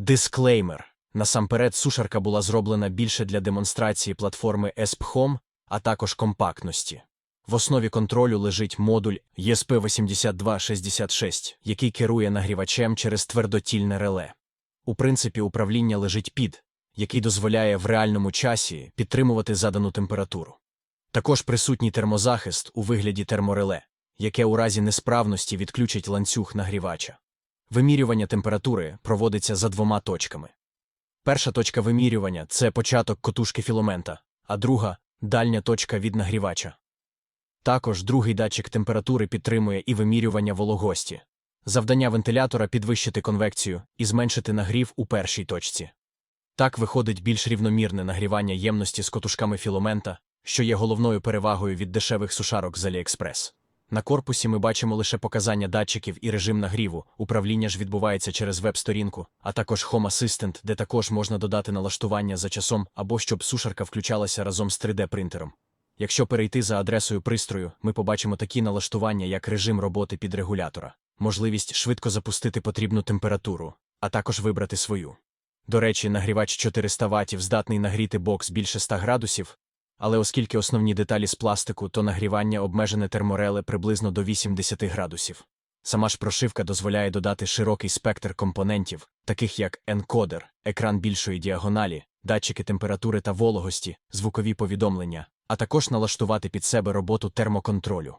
Дисклеймер. Насамперед, сушарка була зроблена більше для демонстрації платформи ESP Home, а також компактності. В основі контролю лежить модуль ESP8266, який керує нагрівачем через твердотільне реле. У принципі, управління лежить під, який дозволяє в реальному часі підтримувати задану температуру. Також присутній термозахист у вигляді термореле, яке у разі несправності відключить ланцюг нагрівача. Вимірювання температури проводиться за двома точками. Перша точка вимірювання це початок котушки філамента, а друга дальня точка від нагрівача. Також другий датчик температури підтримує і вимірювання вологості. Завдання вентилятора підвищити конвекцію і зменшити нагрів у першій точці. Так виходить більш рівномірне нагрівання ємності з котушками філамента, що є головною перевагою від дешевих сушарок з AliExpress. На корпусі ми бачимо лише показання датчиків і режим нагріву, управління ж відбувається через веб-сторінку, а також Home Assistant, де також можна додати налаштування за часом або щоб сушарка включалася разом з 3D-принтером. Якщо перейти за адресою пристрою, ми побачимо такі налаштування, як режим роботи під регулятора, можливість швидко запустити потрібну температуру, а також вибрати свою. До речі, нагрівач 400 Вт здатний нагріти бокс більше 100 градусів, але оскільки основні деталі з пластику, то нагрівання обмежене термореле приблизно до 80 градусів. Сама ж прошивка дозволяє додати широкий спектр компонентів, таких як енкодер, екран більшої діагоналі, датчики температури та вологості, звукові повідомлення, а також налаштувати під себе роботу термоконтролю.